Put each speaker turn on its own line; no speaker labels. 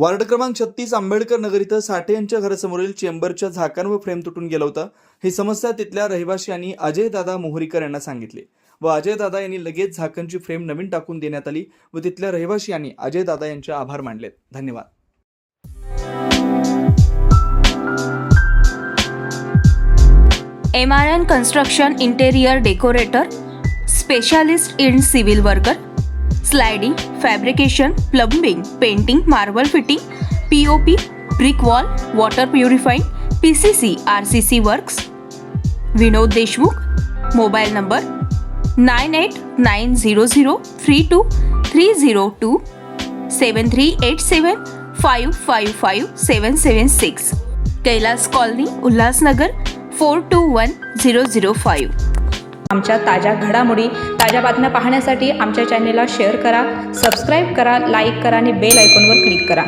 Ward क्रमांक छत्तीस आंबेडकर नगर इथं साठे यांच्या घरासमोरील चेंबरच्या झाकांवर फ्रेम तुटून गेला होता. ही समस्या तिथल्या रहिवाशांनी अजय दादा मोहरीकर यांना सांगितले. व अजय दादा यांनी लगेच झाकणची फ्रेम नवीन टाकून देण्यात आली व तिथल्या रहिवाशांनी अजय दादा यांचे आभार मानलेत. धन्यवाद.
M R N construction interior decorator specialist in civil worker sliding fabrication plumbing painting marble fitting P O P brick wall water purifying P C C R C C works. Vinod Deshmukh mobile number nine eight nine zero zero three two three zero two seven three eight seven five five five seven seven six. Kailas colony Ulhasnagar four two one zero zero five.
आमच्या ताज्या घडामोडी ताज्या बातम्या पाहण्यासाठी आमच्या चॅनेलला share करा subscribe करा लाईक करा आणि बेल आयकॉनवर क्लिक करा.